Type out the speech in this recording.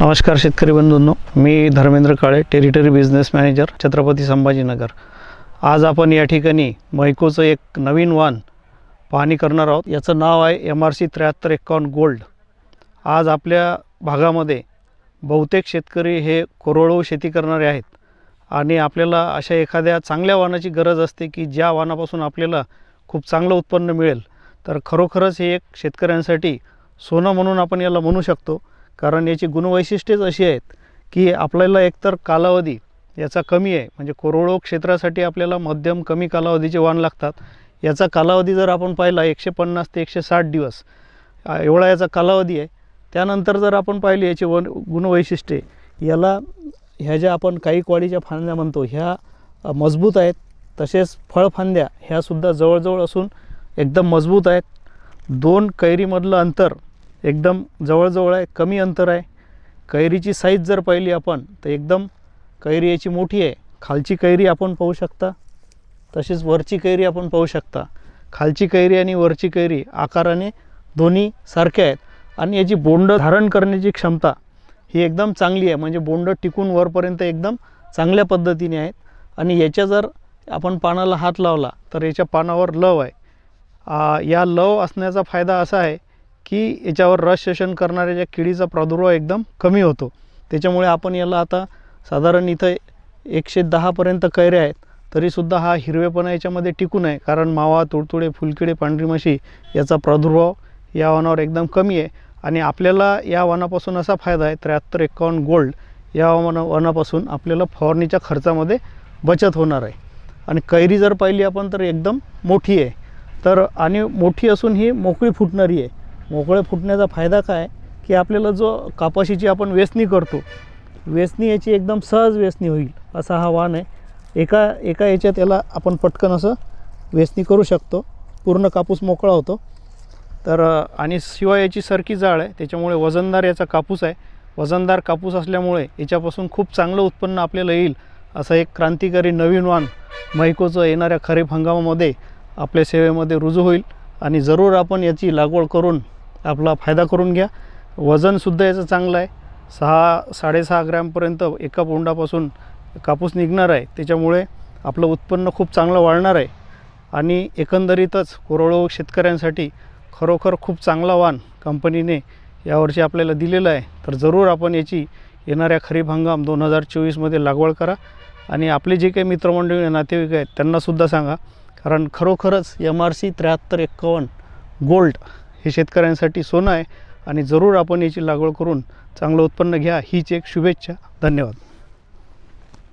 नमस्कार शेतकरी बंधूंनो मी Dharmendra Kale territory business manager Chhatrapati Sambhajinagar. आज आपण या ठिकाणी मैकोचं एक नवीन वाण पाहणी करणार आहोत. याचं नाव आहे एम आर सी त्र्याहत्तर एक्कावन्न गोल्ड. आज आपल्या भागामध्ये बहुतेक शेतकरी हे कोरडवाहू शेती करणारे आहेत आणि आपल्याला अशा एखाद्या चांगल्या वाहनाची गरज असते की ज्या वाहनापासून आपल्याला खूप चांगलं उत्पन्न मिळेल. तर खरोखरच हे एक शेतकऱ्यांसाठी सोनं म्हणून आपण याला म्हणू शकतो. कारण याची गुणवैशिष्ट्येच अशी आहेत की आपल्याला एकतर कालावधी याचा कमी आहे. म्हणजे कोरोडो क्षेत्रासाठी आपल्याला मध्यम कमी कालावधीचे वाण लागतात. याचा कालावधी जर आपण पाहिला एकशे पन्नास ते एकशे साठ दिवस एवढा याचा कालावधी आहे. त्यानंतर जर आपण पाहिले याची वन गुणवैशिष्ट्ये याला ह्या ज्या आपण काही क्वाळीच्या फांद्या म्हणतो ह्या मजबूत आहेत. तसेच फळफांद्या ह्यासुद्धा जवळजवळ असून एकदम मजबूत आहेत. दोन कैरीमधलं अंतर एकदम जवळजवळ आहे कमी अंतर आहे. कैरीची साईज जर पाहिली आपण तर एकदम कैरी याची मोठी आहे. खालची कैरी आपण पाहू शकता. तसेच वरची कैरी आपण पाहू शकता. खालची कैरी आणि वरची कैरी आकाराने दोन्ही सारख्या आहेत. आणि याची बोंड धारण करण्याची क्षमता ही एकदम चांगली आहे. म्हणजे बोंड टिकून वरपर्यंत एकदम चांगल्या पद्धतीने आहेत. आणि याच्या जर आपण पानाला हात लावला तर याच्या पानावर लव आहे. या लव असण्याचा फायदा असा आहे की याच्यावर रस शोषण करणाऱ्या ज्या किडीचा प्रादुर्भाव एकदम कमी होतो. त्याच्यामुळे आपण याला आता साधारण इथं एकशे दहापर्यंत कैऱ्या आहेत तरीसुद्धा हा हिरवेपणा याच्यामध्ये टिकून आहे कारण मावा तुडतुडे फुलकिडे पांढरी माशी याचा प्रादुर्भाव या वनावर एकदम कमी आहे. आणि आपल्याला या वनापासून असा फायदा आहे त्र्याहत्तर एकावन्न गोल्ड या वन वनापासून आपल्याला फवारणीच्या खर्चामध्ये बचत होणार आहे. आणि कैरी जर पाहिली आपण तर एकदम मोठी आहे. तर आणि मोठी असून ही मोकळी फुटणारी आहे. मोकळे फुटण्याचा फायदा काय? की आपल्याला जो कापाशीची आपण वेचणी करतो वेचणी याची एकदम सहज वेचणी होईल असा हा वाण आहे. एका एका याच्यात याला आपण पटकन असं वेचणी करू शकतो. पूर्ण कापूस मोकळा होतो. तर आणि शिवाय याची सरकी जाळ आहे त्याच्यामुळे वजनदार याचा कापूस आहे. वजनदार कापूस असल्यामुळे याच्यापासून खूप चांगलं उत्पन्न आपल्याला येईल असं एक क्रांतिकारी नवीन वाण मैकोचं येणाऱ्या खरीप हंगामामध्ये आपल्या सेवेमध्ये रुजू होईल. आणि जरूर आपण याची लागवड करून आपला फायदा करून घ्या. वजनसुद्धा याचं चांगलं आहे. सहा साडेसहा ग्रॅमपर्यंत एका बोंडापासून कापूस निघणार आहे. त्याच्यामुळे आपलं उत्पन्न खूप चांगलं वाढणार आहे. आणि एकंदरीतच कोरडवाहू शेतकऱ्यांसाठी खरोखर खूप चांगला वाण कंपनीने यावर्षी आपल्याला दिलेलं आहे. तर जरूर आपण याची येणाऱ्या खरीप हंगाम दोन हजार चोवीसमध्ये लागवड करा. आणि आपले जे काही मित्रमंडळी नातेवाईक आहेत त्यांनासुद्धा सांगा. कारण खरोखरच एम आर सी त्र्याहत्तर एक्कावन्न गोल्ड हे शेतकऱ्यांसाठी सोनं आहे आणि जरूर आपण याची लागवड करून चांगलं उत्पन्न घ्या. हीच एक शुभेच्छा. धन्यवाद.